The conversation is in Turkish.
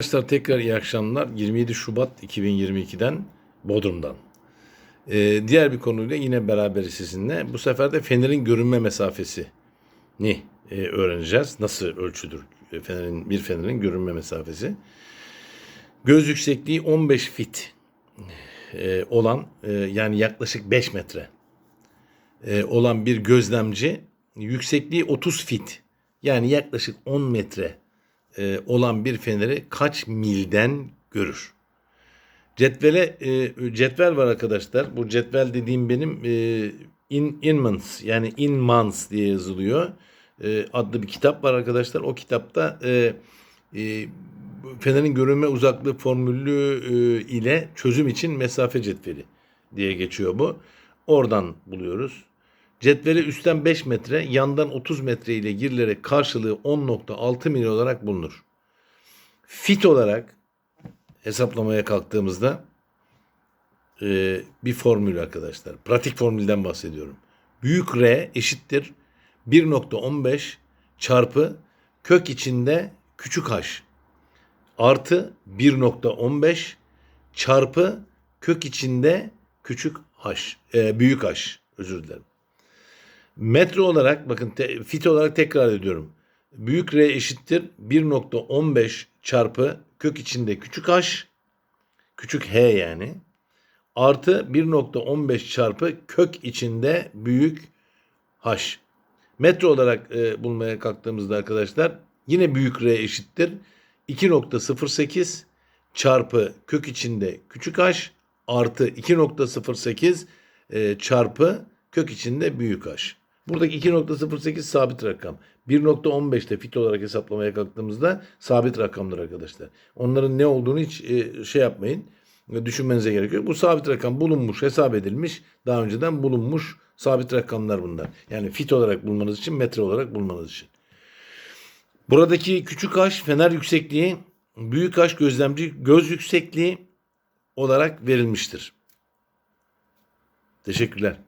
Arkadaşlar tekrar iyi akşamlar. 27 Şubat 2022'den Bodrum'dan. Ee, diğer bir konuyla yine beraberiz sizinle. Bu sefer de fenerin görünme mesafesini e, öğreneceğiz. Nasıl ölçüdür e, fenerin bir fenerin görünme mesafesi? Göz yüksekliği 15 fit e, olan e, yani yaklaşık 5 metre e, olan bir gözlemci yüksekliği 30 fit yani yaklaşık 10 metre e, olan bir feneri kaç milden görür? Cetvele e, cetvel var arkadaşlar. Bu cetvel dediğim benim e, in inmans yani inmans diye yazılıyor. E, adlı bir kitap var arkadaşlar. O kitapta e, e, fenerin görünme uzaklığı formülü e, ile çözüm için mesafe cetveli diye geçiyor bu. Oradan buluyoruz. Cetveli üstten 5 metre, yandan 30 metre ile girilerek karşılığı 10.6 mil olarak bulunur. Fit olarak hesaplamaya kalktığımızda e, bir formül arkadaşlar. Pratik formülden bahsediyorum. Büyük R eşittir 1.15 çarpı kök içinde küçük h artı 1.15 çarpı kök içinde küçük h, e, büyük h özür dilerim. Metre olarak bakın te, fit olarak tekrar ediyorum. Büyük R eşittir 1.15 çarpı kök içinde küçük h küçük h yani artı 1.15 çarpı kök içinde büyük h. Metre olarak e, bulmaya kalktığımızda arkadaşlar yine büyük R eşittir 2.08 çarpı kök içinde küçük h artı 2.08 e, çarpı kök içinde büyük h. Buradaki 2.08 sabit rakam. 1.15'te fit olarak hesaplamaya kalktığımızda sabit rakamlar arkadaşlar. Onların ne olduğunu hiç e, şey yapmayın. e, Düşünmenize gerek yok. Bu sabit rakam bulunmuş, hesap edilmiş. Daha önceden bulunmuş sabit rakamlar bunlar. Yani fit olarak bulmanız için, metre olarak bulmanız için. Buradaki küçük h fener yüksekliği, büyük h gözlemci göz yüksekliği olarak verilmiştir. Teşekkürler.